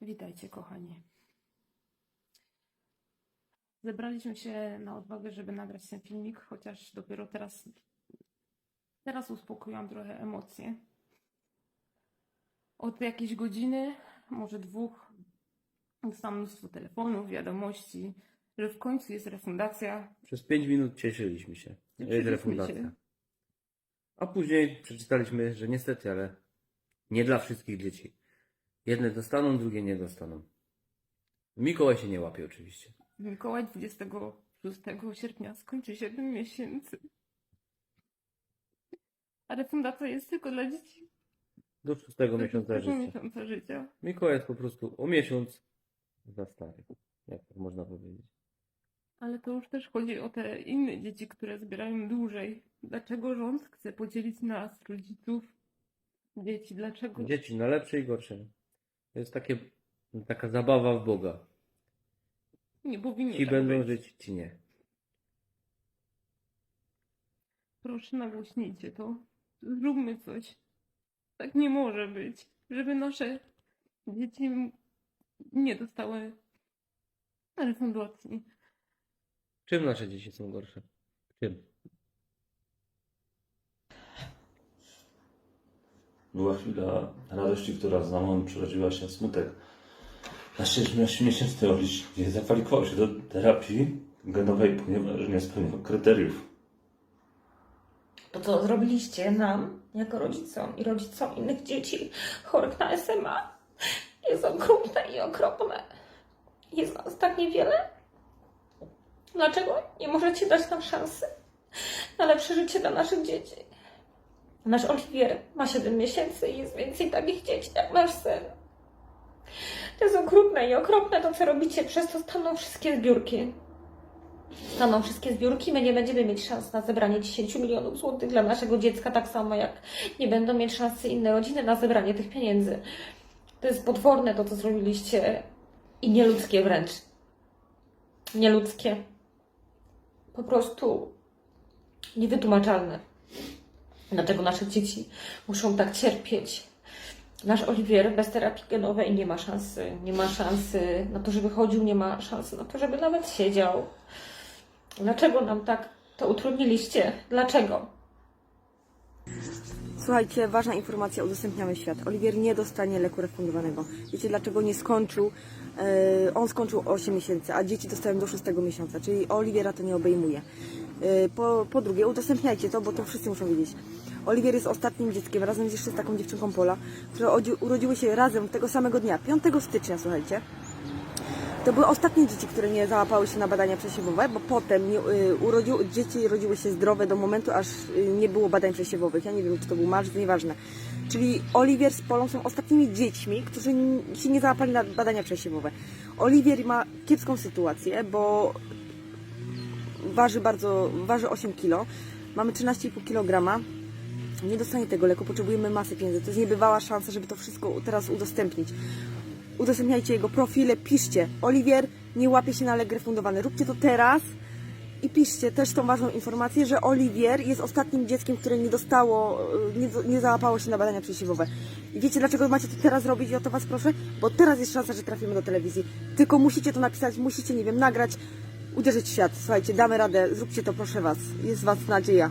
Witajcie, kochani. Zebraliśmy się na odwagę, żeby nagrać ten filmik, chociaż dopiero teraz, teraz uspokoiłam trochę emocje. Od jakiejś godziny, może dwóch, dostałam mnóstwo telefonów, wiadomości, że w końcu jest refundacja. Przez 5 minut cieszyliśmy się, że jest refundacja. się. A później przeczytaliśmy, że niestety, ale nie dla wszystkich dzieci. Jedne dostaną, drugie nie dostaną. Mikołaj się nie łapie oczywiście. Mikołaj 26 sierpnia skończy 7 miesięcy. A refundacja jest tylko dla dzieci Do szóstego miesiąca życia. miesiąca życia. Mikołaj jest po prostu o miesiąc za stary. Jak tak można powiedzieć. Ale to już też chodzi o te inne dzieci, które zbierają dłużej. Dlaczego rząd chce podzielić nas, rodziców, dzieci? Dlaczego? Dzieci na lepsze i gorsze. To jest takie, taka zabawa w Boga. Nie powinno Ci tak będą być. żyć, ci nie. Proszę nagłośnijcie to. Zróbmy coś. Tak nie może być. Żeby nasze dzieci nie dostały refundacji. Czym nasze dzieci są gorsze? Czym? Była chwila radości, która za mną przerodziła się w smutek. Na szczęście miesięczny Oliś nie zakwalifikował się do terapii genowej, ponieważ nie spełniał kryteriów. To co zrobiliście nam, jako rodzicom i rodzicom innych dzieci chorych na SMA, jest okrutne i okropne. Jest nas tak niewiele. Dlaczego nie możecie dać nam szansy na lepsze życie dla naszych dzieci? Nasz Oliwier ma 7 miesięcy i jest więcej takich dzieci jak nasz syn. To jest okrutne i okropne to, co robicie. Przez to staną wszystkie zbiórki. Staną wszystkie zbiórki, my nie będziemy mieć szans na zebranie 10 milionów złotych dla naszego dziecka, tak samo jak nie będą mieć szansy inne rodziny na zebranie tych pieniędzy. To jest potworne to, co zrobiliście i nieludzkie wręcz. Nieludzkie. Po prostu niewytłumaczalne. Dlaczego nasze dzieci muszą tak cierpieć? Nasz Oliwier bez terapii genowej nie ma szansy. Nie ma szansy na to, żeby chodził, nie ma szansy na to, żeby nawet siedział. Dlaczego nam tak to utrudniliście? Dlaczego? Słuchajcie, ważna informacja, udostępniamy świat. Oliwier nie dostanie leku refundowanego. Wiecie dlaczego nie skończył? E, on skończył 8 miesięcy, a dzieci dostają do 6 miesiąca, czyli Oliwiera to nie obejmuje. E, po, po drugie, udostępniajcie to, bo to wszyscy muszą wiedzieć. Oliwier jest ostatnim dzieckiem, razem z jeszcze z taką dziewczynką Pola, które odzi- urodziły się razem tego samego dnia, 5 stycznia, słuchajcie. To były ostatnie dzieci, które nie załapały się na badania przesiewowe, bo potem nie, y, urodził, dzieci rodziły się zdrowe do momentu, aż y, nie było badań przesiewowych. Ja nie wiem, czy to był marsz, nieważne. Czyli Oliwier z Polą są ostatnimi dziećmi, którzy się nie załapali na badania przesiewowe. Oliwier ma kiepską sytuację, bo waży bardzo, waży 8 kg. Mamy 13,5 kg. Nie dostanie tego leku, potrzebujemy masy pieniędzy. To jest niebywała szansa, żeby to wszystko teraz udostępnić udostępniajcie jego profile, piszcie Oliwier nie łapie się na lek refundowany. Róbcie to teraz i piszcie też tą ważną informację, że Oliwier jest ostatnim dzieckiem, które nie dostało, nie, nie załapało się na badania przesiewowe. I wiecie dlaczego macie to teraz robić o to was proszę? Bo teraz jest szansa, że trafimy do telewizji. Tylko musicie to napisać, musicie, nie wiem, nagrać, uderzyć w świat. Słuchajcie, damy radę, zróbcie to, proszę Was. Jest Was nadzieja.